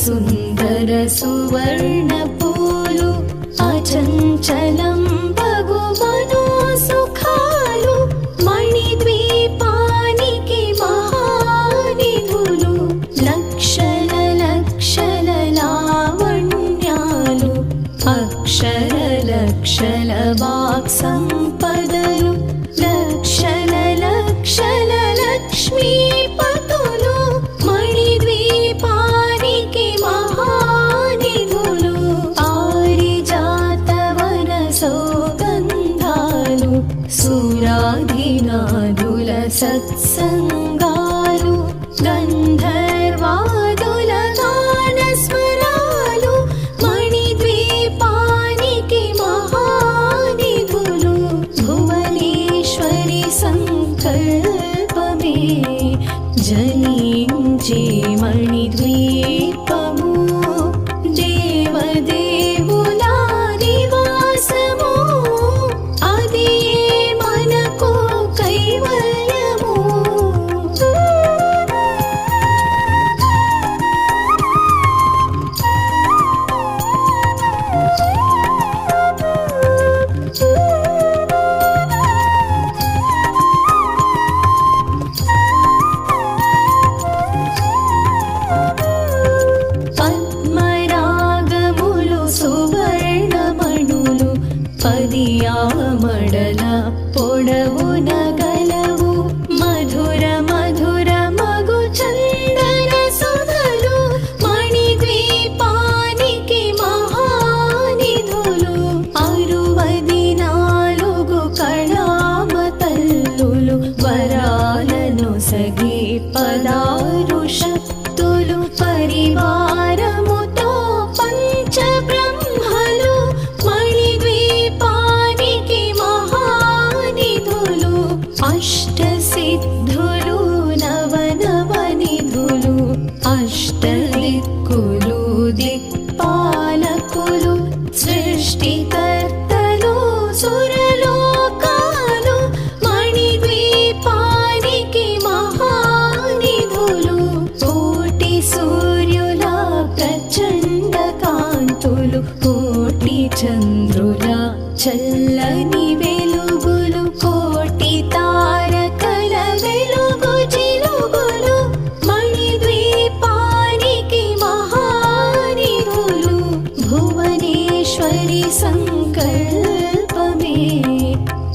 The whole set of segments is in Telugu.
सुन्दर सुवर्णपूलु अचञ्चल सत्सङ्गालु गन्धर्वादु लगानणिद्वे पाणि के महानी बुलु भुवनेश्वरी मणिद्वीप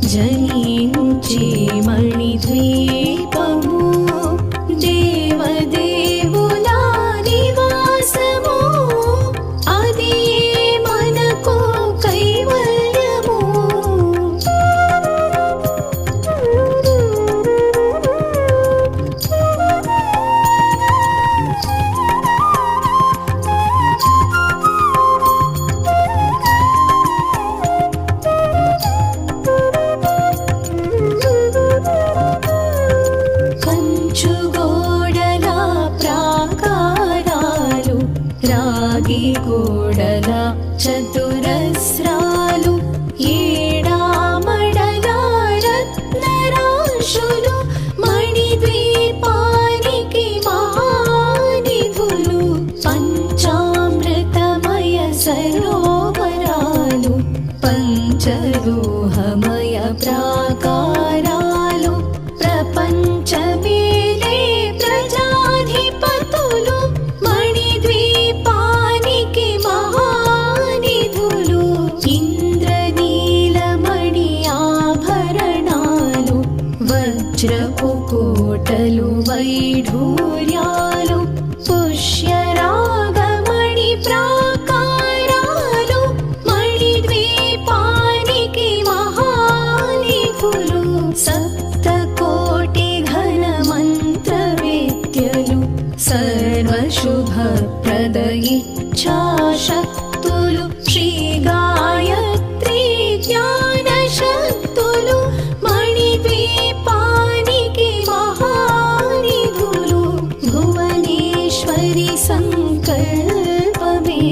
जरी चलू ఇచ్చాశక్తులు శ్రీ గాయత్రి జ్ఞాన శక్తులు మణిద్వీపానికి మహానిధులు భువనేశ్వరి సంకల్పమే.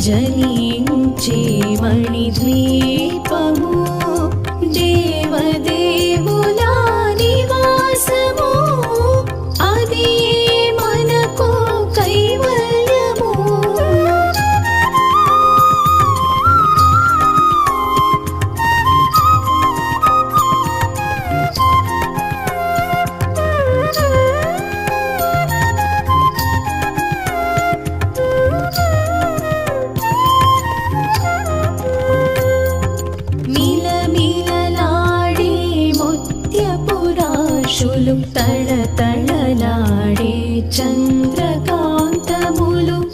జనించే మణిద్వీపము తళతళలాడే చంద్రకాంతములు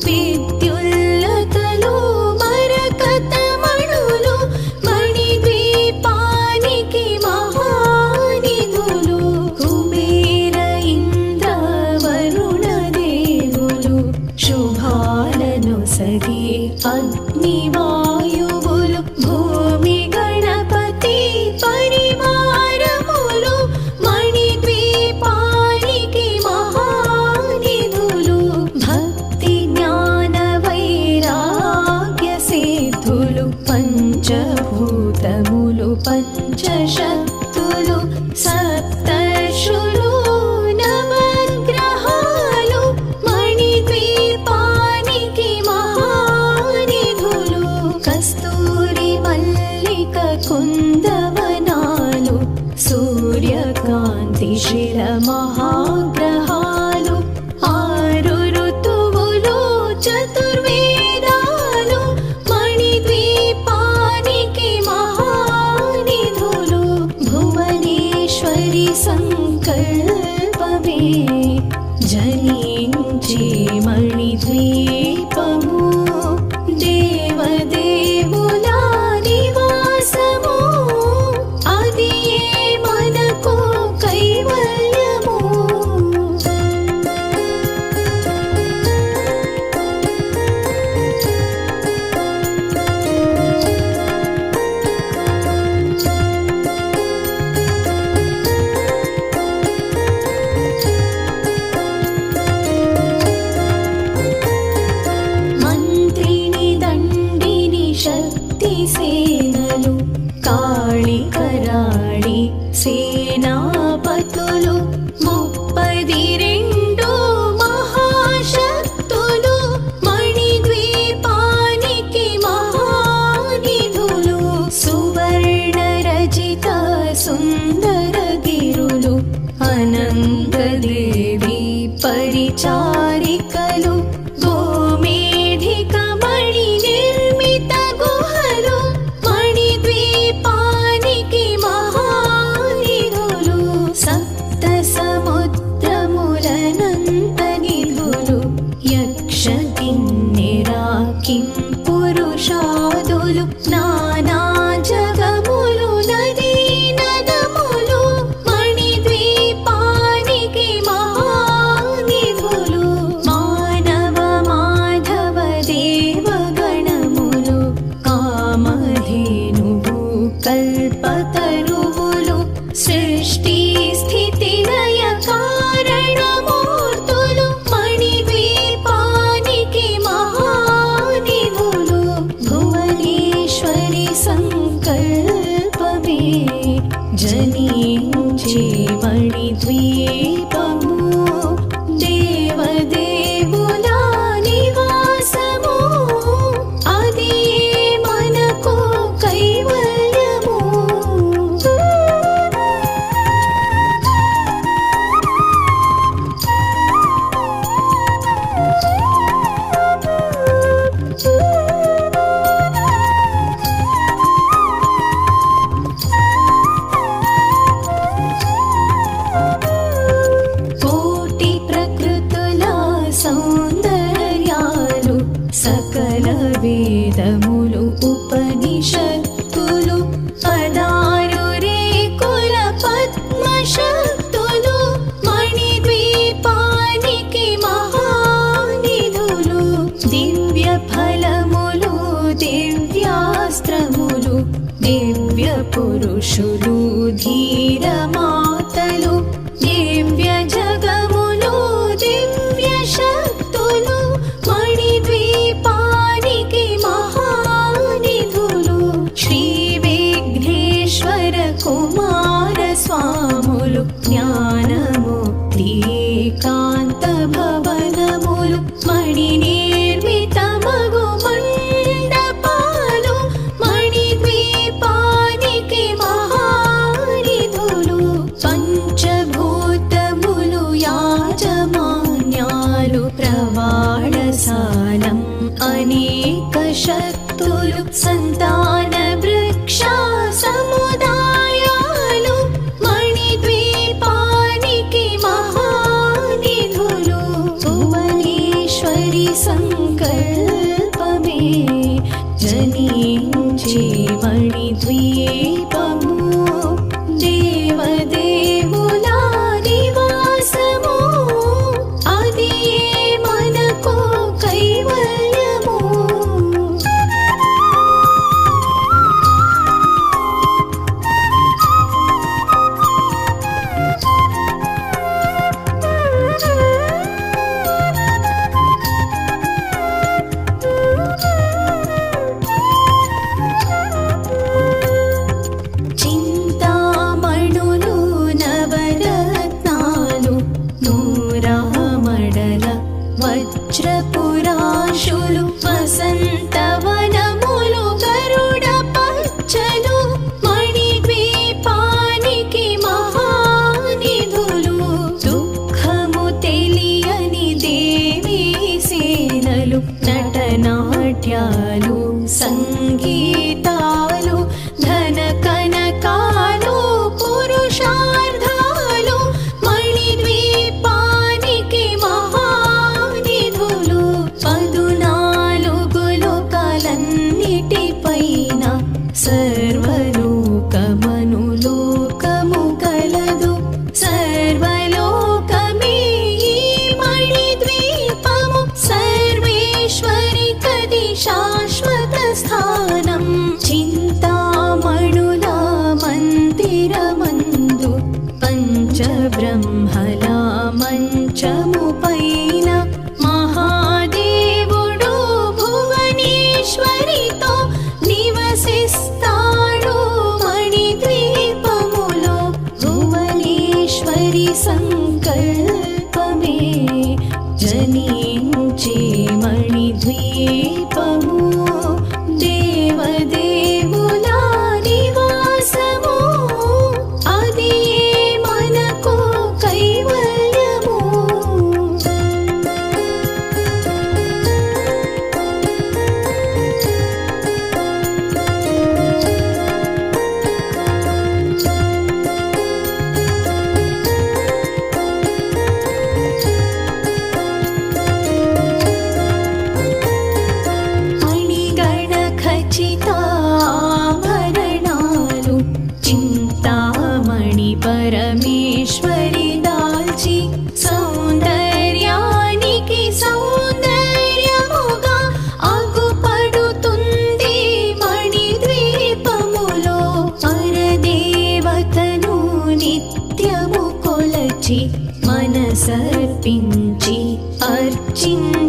విద్యుల్లతలు మరకతమణులు మణిద్వీపానికి మహానిధులు కుబేర ఇంద్ర వరుణ దేవులు శుభాలను సరి అగ్నివా జలించి మణిద్వీపము বিচার जीवणि जनीनुजीवणिद्विये దివ్యాస్త్రములు దివ్య పురుషులు ధీరమా జనించి प्यार సంకల్పమే జనించే మణిద్వీపము. నిత్యము కొలచి మనసర్పించి అర్చించి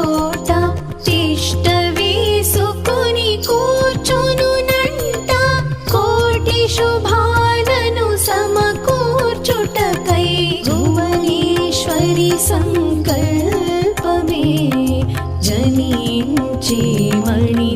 చోట తిష్ట వేసుకుని కూర్చునునంట కోటి శుభాలను సమకూర్చుటకై భువనేశ్వరి సంకల్పమే. జనించే మణి